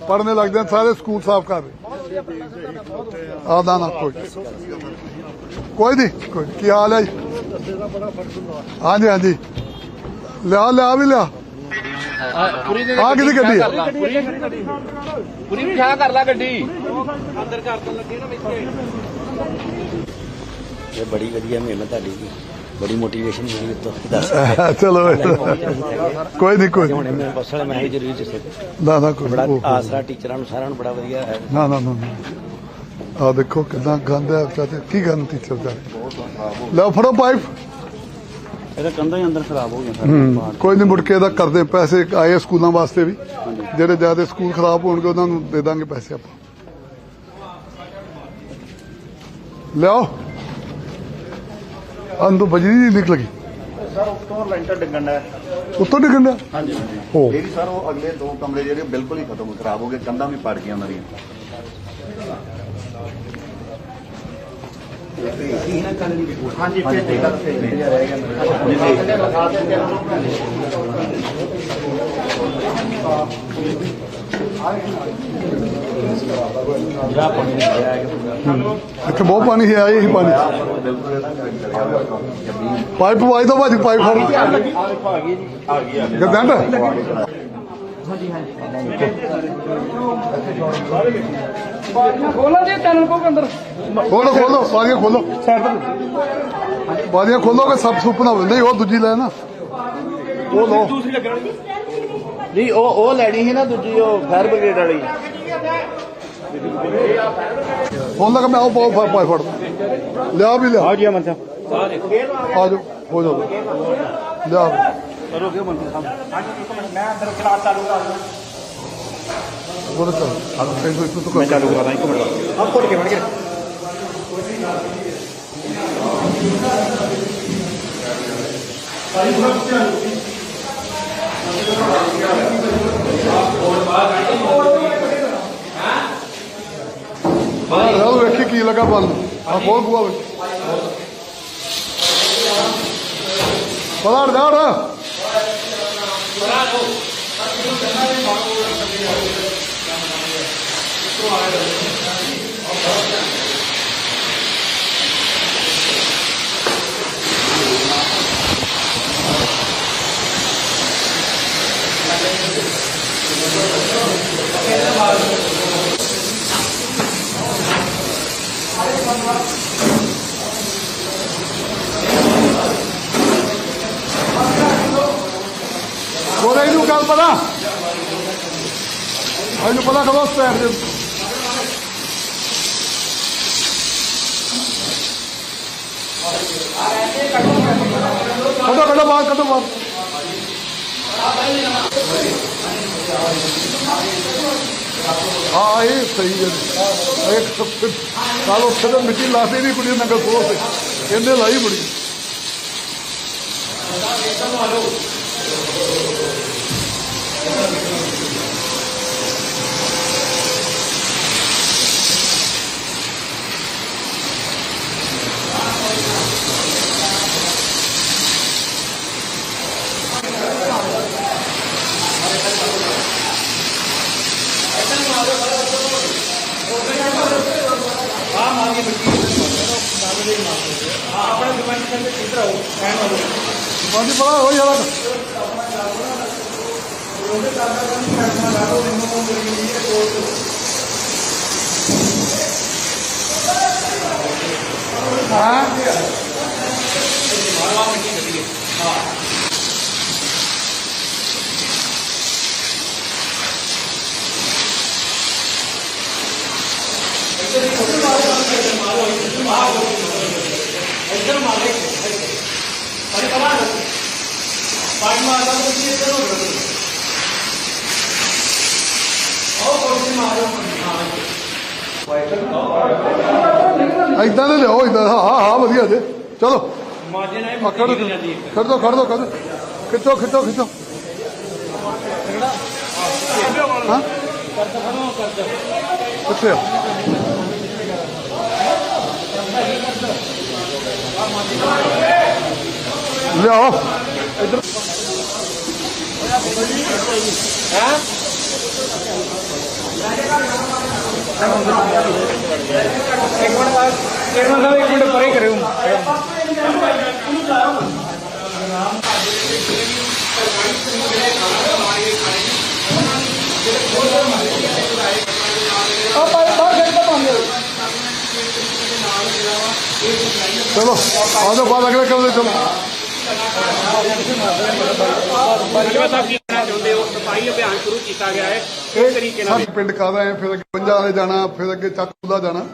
ਪੜਨੇ ਲੱਗਦੇ ਨੇ ਸਾਰੇ ਸਕੂਲ ਸਾਫ਼ ਕਰ ਰਹੇ। ਆ ਨਾ ਨਾ ਕੋਈ ਕੋਈ ਨਹੀਂ ਕੋਈ ਨੀ। ਕੀ ਹਾਲ ਹੈ ਹਾਂਜੀ ਹਾਂਜੀ। ਲਿਆ ਲਿਆ ਵੀ ਲਿਆ। ਪੂਰੀ ਦੇ ਆ ਕਿਹਦੀ ਗੱਡੀ ਆ? ਪੂਰੀ ਵਿਖਾ ਕਰ ਲੈ ਗੱਡੀ। ਇਹ ਬੜੀ ਵਧੀਆ ਮਿਹਨਤ ਤੁਹਾਡੀ ਜੀ। ਬੜੀ ਮੋਟੀਵੇਸ਼ਨ ਮਿਲੀ ਉੱਤੋਂ ਦੱਸ। ਚਲੋ ਕੋਈ ਨਹੀਂ ਕੋਈ ਨੀ। ਹੁਣੇ ਮੇਰੇ ਬਸ ਮੈਂ ਹੀ ਜ਼ਰੂਰ ਜਿਸੇ ਨਾ ਨਾ ਕੋਈ ਬੜਾ। ਆਸਰਾ ਟੀਚਰਾਂ ਨੂੰ ਸਾਰਿਆਂ ਨੂੰ ਬੜਾ ਵਧੀਆ ਹੈ। ਨਾ ਨਾ ਨਾ ਆ ਦੇਖੋ ਕਿੰਨਾ ਗੰਦ ਹੈ ਚਾਚਾ ਕੀ ਗੰਦ ਟੀਚਰ ਦਾ? ਲਓ ਫੜੋ ਪਾਈਪ ਇਹਦਾ ਕੰਧਾਂ ਹੀ ਅੰਦਰ ਖਰਾਬ ਹੋ ਗਿਆ ਕੋਈ ਨਹੀਂ ਮੁੜ ਕੇ ਇਹਦਾ ਕਰਦੇ ਪੈਸੇ ਆਏ ਸਕੂਲਾਂ ਵਾਸਤੇ ਵੀ। ਜਿਹੜੇ ਜ਼ਿਆਦਾ ਸਕੂਲ ਖਰਾਬ ਹੋਣਗੇ ਉਹਨਾਂ ਨੂੰ ਦੇ ਦਾਂਗੇ ਪੈਸੇ ਆਪਾਂ। ਲਿਆਓ ਅੰਦੋ ਬਜਰੀ ਨਹੀਂ ਨਿਕਲ ਗਈ। ਸਰ ਉੱਤੋਂ ਲੈਂਟਰ ਡਿੱਗਣ ਦਾ ਉੱਤੋਂ ਡਿੱਗਣ ਦਾ ਹਾਂਜੀ ਹੋ ਵੀ ਸਰ ਉਹ ਅਗਲੇ ਦੋ ਕਮਰੇ ਜਿਹੜੇ ਬਿਲਕੁਲ ਹੀ ਖਤਮ ਖਰਾਬ ਹੋ ਗਏ ਕੰਧਾਂ ਵੀ ਪੜ ਗਈਆਂ ਉਹਨਾਂ ਦੀਆਂ। ਹਾਂਜੀ ਫਿਰ ਠੀਕ ਆ ਇੱਥੇ ਬਹੁਤ ਪਾਣੀ ਹੈ ਆਈ ਹੀ ਪਾਣੀ। ਪਾਈਪ ਵਾਈ ਤੋਂ ਭਾਜੀ, ਪਾਈਪ ਫੜ ਗਰਦੰਡ ਖੋਲੋ ਜੀ ਟਨਲ ਕੋ ਅੰਦਰ ਖੋਲੋ ਖੋਲੋ ਬਾਰੀਆਂ ਖੋਲੋ। ਬਾਰੀਆਂ ਖੋਲੋ ਸਭ ਸੁੱਪ ਨਾ ਉਹ ਦੂਜੀ ਲੈ ਨਾ। ਉਹ ਲੋ ਨਹੀਂ ਉਹ ਉਹ ਲੈਣੀ ਸੀ ਨਾ ਦੂਜੀ ਉਹ ਫਾਇਰ ਬ੍ਰਿਗੇਡ ਵਾਲੀ। ਖੋਲ ਲਗਾ ਮੈਂ ਉਹ ਪਾਉ ਪਾਈ ਫੜ। ਲਿਆ ਵੀ ਲਿਆ। ਜੀ ਅਮਨ ਸਾਹਿਬ ਆ ਜਾ ਹੋ ਜਾ ਲਿਆ। ਕਰੋਗੇ ਅਮਨ ਸਾਹਿਬ ਮੈਂ ਅੰਦਰ ਕਲਾਸ ਚਾਲੂ। ਕਰ ਬੋਲ ਚੱਲ ਆ ਤੈਨੂੰ ਇਸ ਤੋਂ ਮੈਂ ਚਾਲੂ ਕਰਾਂ ਇੱਕ ਮਿੰਟ। ਆਪ ਕੋਟ ਕੇ ਬਣ ਕੇ ਬਾਹਰ ਉਹ ਵੇਖੀ ਕੀ ਲੱਗਾ ਬੰਦ ਆ ਬਹੁਤ ਬੁਆ ਵੇ ਬਲਾੜ ਦਾੜ। ਕੋਲੇ ਨੂੰ ਗੱਲ ਪਤਾ? ਮੈਨੂੰ ਪਤਾ ਕਦੋਂ ਸਟੈਂਡ ਦੇ ਕਦੋਂ ਕਦੋਂ ਬਾਅਦ ਕਦੋਂ ਬਾਅਦ ਹਾਂ, ਇਹ ਸਹੀ ਹੈ। ਇੱਕ ਕੱਲ ਉੱਥੇ ਤਾਂ ਮਿੱਟੀ ਲਾਤੀ ਨਹੀਂ ਕੁੜੀ ਨੰਗਲ ਕੋਲ ਤੇ ਕਹਿੰਦੇ ਲਾਈ ਬੜੀ। પાણી આપણે દુકાનની સાથે ચિત્ર દુકાનથી પડાવ હોય હવે ਜਾਣਾ ਇਦਾਂ ਦੇ ਲਿਓ ਇਦਾਂ ਹਾਂ ਹਾਂ ਵਧੀਆ ਜੇ। ਚਲੋ। ਮਾਜੇ ਨਾਲ ਖੜ ਦੋ ਖੜ ਦੋ ਖੜ ਦੋ ਖਿੱਚੋ ਖਿੱਚੋ ਖਿੱਚੋ। ਹਾਂ। ਕਿੱਥੇ ਆ? ਲਿਆਓ। ਇੱਧਰ ਹੈ ਇੱਕ ਮਿੰਟ ਪਰੇ ਕਰਿਓ ਚਲੋ ਆ ਜਾਓ ਬਾਹਰ ਅਗਲੇ ਕਮਰੇ ਚਲੋ ਬਾਜਵਾ ਸਾਹਿਬ ਕੀ ਕਹਿਣਾ ਚਾਹੁੰਦੇ ਹੋ ਸਫ਼ਾਈ ਅਭਿਆਨ ਸ਼ੁਰੂ ਕੀਤਾ ਗਿਆ ਹੈ? ਕਿਸ ਤਰੀਕੇ ਨਾਲ ਸਾਡੇ ਪਿੰਡ ਰਹੇ ਆ ਫਿਰ ਅੱਗੇ ਪੰਜਾਂ ਵਾਲੇ ਜਾਣਾ ਫਿਰ ਅੱਗੇ ਚੱਕੂਲਾ ਜਾਣਾ।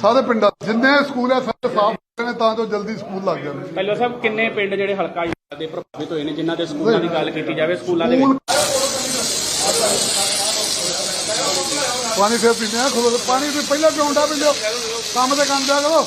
ਸਾਰੇ ਪਿੰਡਾਂ ਜਿੰਨੇ ਸਕੂਲ ਆ ਸਾਰੇ ਸਾਫ਼ ਕਰਨੇ ਤਾਂ ਜੋ ਜਲਦੀ ਸਕੂਲ ਲੱਗ ਜਾਣ। ਪਹਿਲਾਂ ਸਾਹਿਬ ਕਿੰਨੇ ਪਿੰਡ ਜਿਹੜੇ ਹਲਕਾ ਦੇ ਪ੍ਰਭਾਵਿਤ ਹੋਏ ਨੇ ਜਿਨ੍ਹਾਂ ਦੇ ਸਕੂਲਾਂ ਦੀ ਗੱਲ ਕੀਤੀ ਜਾਵੇ ਸਕੂਲਾਂ ਦੇ ਵਿੱਚ? ਪਾਣੀ ਫਿਰ ਪੀਂਦੇ ਆ, ਖਲੋ ਪਾਣੀ ਤੇ ਪਹਿਲਾਂ ਪਿਉਂਦਾ ਪੀ ਕੰਮ ਤੇ ਕੰਮ ਜਾ ਕਰੋ।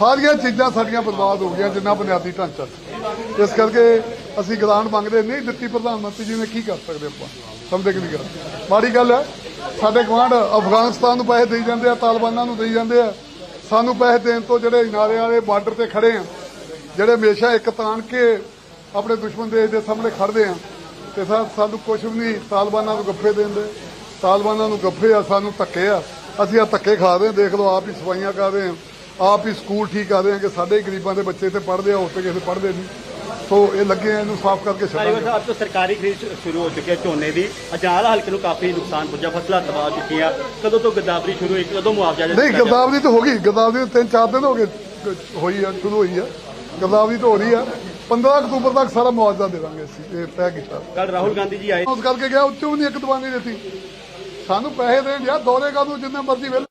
ਸਾਰੀਆਂ ਚੀਜ਼ਾਂ ਸਾਡੀਆਂ ਬਰਬਾਦ ਹੋ ਗਈਆਂ, ਜਿੰਨਾ ਬੁਨਿਆਦੀ ਢਾਂਚਾ ਸੀ। ਇਸ ਕਰਕੇ ਅਸੀਂ ਗ੍ਰਾਂਟ ਮੰਗਦੇ ਨਹੀਂ, ਦਿੱਤੀ ਪ੍ਰਧਾਨ ਮੰਤਰੀ ਜੀ ਨੇ ਕੀ ਕਰ ਸਕਦੇ ਆਪਾਂ? ਸਮਝਦੇ ਕਿ ਨਹੀਂ ਗੱਲ ਮਾੜੀ ਗੱਲ ਹੈ, ਸਾਡੇ ਗਵਾਂਢ ਅਫਗਾਨਿਸਤਾਨ ਨੂੰ ਪੈਸੇ ਦੇਈ ਜਾਂਦੇ ਆ, ਤਾਲਿਬਾਨਾਂ ਨੂੰ ਦੇਈ ਜਾਂਦੇ ਆ। ਸਾਨੂੰ ਪੈਸੇ ਦੇਣ ਤੋਂ ਜਿਹੜੇ ਇਨਾਰੇ ਵਾਲੇ ਬਾਰਡਰ ਤੇ ਖੜੇ ਆ, ਜਿਹੜੇ ਹਮੇਸ਼ਾ ਇੱਕ ਤਾਣ ਕੇ ਆਪਣੇ ਦੁਸ਼ਮਣ ਦੇਸ਼ ਦੇ ਸਾਹਮਣੇ ਖੜਦੇ ਆ, ਤੇ ਸਾ- ਸਾਨੂੰ ਕੁਝ ਵੀ ਨਹੀਂ, ਤਾਲਿਬਾਨਾਂ ਨੂੰ ਗੱਫੇ ਦਿੰਦੇ। ਤਾਲਿਬਾਨਾਂ ਨੂੰ ਗੱਫੇ ਆ, ਸਾਨੂੰ ਧੱਕੇ ਆ। ਅਸੀਂ ਆ ਧੱਕੇ ਖਾ ਰਹੇ ਹਾਂ ਦੇਖ ਲਓ, ਆਪ ਹੀ ਸਫਾਈਆਂ ਕਰ ਰਹੇ ਹਾਂ ਆਪ ਹੀ ਸਕੂਲ ਠੀਕ ਕਰ ਰਹੇ ਹਾਂ ਕਿ ਸਾਡੇ ਗਰੀਬਾਂ ਦੇ ਬੱਚੇ ਤੇ ਪੜ੍ਹਦੇ ਆ ਉਸ ਤੇ ਕਿਸੇ ਪੜ੍ਹਦੇ ਨਹੀਂ। ਸੋ ਇਹ ਲੱਗੇ ਆ ਇਹਨੂੰ ਸਾਫ਼ ਕਰਕੇ ਬਾਜਵਾ ਛੱਡਾਂਗੇ ਸਾਹਿਬ ਤੋਂ ਸਰਕਾਰੀ ਖਰੀਦ ਸ਼ੁਰੂ ਹੋ ਚੁੱਕੀ ਹੈ ਝੋਨੇ ਦੀ। ਅਜਾਲ ਹਲਕੇ ਨੂੰ ਕਾਫੀ ਨੁਕਸਾਨ ਪੁੱਜਾ ਫਸਲਾਂ ਤਬਾਹ ਹੋ ਚੁੱਕੀਆਂ। ਕਦੋਂ ਤੋਂ ਗਦਾਵਰੀ ਸ਼ੁਰੂ ਹੋਈ ਕਦੋਂ ਮੁਆਵਜ਼ਾ ਨਹੀਂ ਦਿੱਤਾ ਜਾਊ? ਗਰਦਾਵਰੀ ਤਾਂ ਹੋ ਗਈ। ਗਰਦਾਵਰੀ ਤਿੰਨ ਚਾਰ ਦਿਨ ਹੋ ਗਏ ਕ- ਹੋਈ ਆ ਸ਼ੁਰੂ ਹੋਈ ਆ। ਗਰਦਾਵਰੀ ਤਾਂ ਹੋ ਰਹੀ ਆ। 15 ਅਕਤੂਬਰ ਤੱਕ ਸਾਰਾ ਮੁਆਵਜ਼ਾ ਦੇਵਾਂਗੇ ਅਸੀਂ ਇਹ ਤੈਅ ਕੀਤਾ। ਕੱਲ ਰਾਹੁਲ ਗਾਂਧੀ ਜੀ ਆਏ। ਉਸ ਕਰਕੇ ਗਿਆ ਉੱਚੋਂ ਵੀ ਨਹੀਂ ਇੱਕ ਨਹੀਂ ਦਿੱਤੀ। ਸਾਨੂੰ ਪੈਸੇ ਦੇਣ ਯਾਰ ਦੌਰੇ ਕਰ ਨੂੰ ਜਿੰਨਾ ਮਰਜ਼ੀ ਵੇਲੇ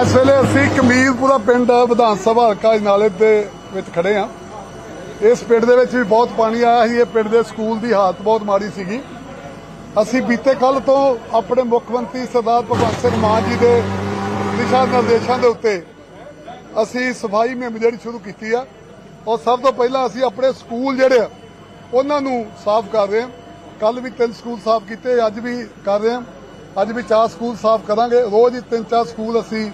ਇਸ ਵੇਲੇ ਅਸੀਂ ਕਮੀਰਪੁਰਾ ਪਿੰਡ ਵਿਧਾਨ ਸਭਾ ਹਲਕਾ ਨਾਲੇ ਦੇ ਵਿੱਚ ਖੜੇ ਆ। ਇਸ ਪਿੰਡ ਦੇ ਵਿੱਚ ਵੀ ਬਹੁਤ ਪਾਣੀ ਆਇਆ ਸੀ। ਇਹ ਪਿੰਡ ਦੇ ਸਕੂਲ ਦੀ ਹਾਲਤ ਬਹੁਤ ਮਾੜੀ ਸੀਗੀ। ਅਸੀਂ ਬੀਤੇ ਕੱਲ ਤੋਂ ਆਪਣੇ ਮੁੱਖ ਮੰਤਰੀ ਸਰਦਾਰ ਭਗਵੰਤ ਸਿੰਘ ਮਾਨ ਜੀ ਦੇ ਦਿਸ਼ਾ ਨਿਰਦੇਸ਼ਾਂ ਦੇ ਉੱਤੇ ਅਸੀਂ ਸਫ਼ਾਈ ਮੁਹਿੰਮ ਜਿਹੜੀ ਸ਼ੁਰੂ ਕੀਤੀ ਆ। ਔਰ ਸਭ ਤੋਂ ਪਹਿਲਾਂ ਅਸੀਂ ਆਪਣੇ ਸਕੂਲ ਜਿਹੜੇ ਆ, ਉਹਨਾਂ ਨੂੰ ਸਾਫ਼ ਕਰ ਰਹੇ ਹਾਂ ਕੱਲ ਵੀ ਤਿੰਨ ਸਕੂਲ ਸਾਫ਼ ਕੀਤੇ, ਅੱਜ ਵੀ ਕਰ ਰਹੇ ਹਾਂ ਅੱਜ ਵੀ ਚਾਰ ਸਕੂਲ ਸਾਫ਼ ਕਰਾਂਗੇ। ਰੋਜ਼ ਹੀ ਤਿੰਨ ਚਾਰ ਸਕੂਲ ਅਸੀਂ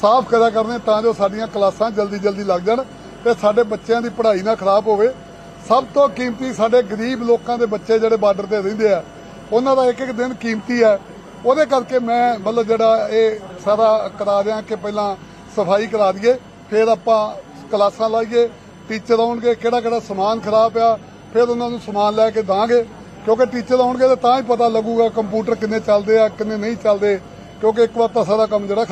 ਸਾਫ਼ ਕਰਿਆ ਕਰਨੇ ਤਾਂ ਜੋ ਸਾਡੀਆਂ ਕਲਾਸਾਂ ਜਲਦੀ ਜਲਦੀ ਲੱਗ ਜਾਣ ਤੇ ਸਾਡੇ ਬੱਚਿਆਂ ਦੀ ਪੜ੍ਹਾਈ ਨਾ ਖਰਾਬ ਹੋਵੇ। ਸਭ ਤੋਂ ਕੀਮਤੀ ਸਾਡੇ ਗਰੀਬ ਲੋਕਾਂ ਦੇ ਬੱਚੇ ਜਿਹੜੇ ਬਾਰਡਰ ਤੇ ਰਹਿੰਦੇ ਆ, ਉਹਨਾਂ ਦਾ ਇੱਕ ਇੱਕ ਦਿਨ ਕੀਮਤੀ ਹੈ। ਉਹਦੇ ਕਰਕੇ ਮੈਂ ਮਤਲਬ ਜਿਹੜਾ ਇਹ ਸਾਰਾ ਕਰਾ ਦਿਆਂ ਕਿ ਪਹਿਲਾਂ ਸਫ਼ਾਈ ਕਰਾ ਦਈਏ, ਫਿਰ ਆਪਾਂ ਕਲਾਸਾਂ ਲਾਈਏ, ਟੀਚਰ ਆਉਣਗੇ, ਕਿਹੜਾ ਕਿਹੜਾ ਸਮਾਨ ਖਰਾਬ ਆ, ਫਿਰ ਉਹਨਾਂ ਨੂੰ ਸਮਾਨ ਲੈ ਕੇ ਦਾਂਗੇ। ਕਿਉਂਕਿ ਟੀਚਰ ਆਉਣਗੇ ਤਾਂ ਤਾਂ ਹੀ ਪਤਾ ਲੱਗੂਗਾ ਕੰਪਿਊਟਰ ਕਿੰਨੇ ਚੱਲਦੇ ਆ, ਕਿੰਨੇ ਨਹੀਂ ਚੱਲਦੇ, ਕਿਉਂਕਿ ਇੱਕ ਵਾਰ ਤਾਂ ਸਾਰਾ ਕੰਮ ਜਿਹੜਾ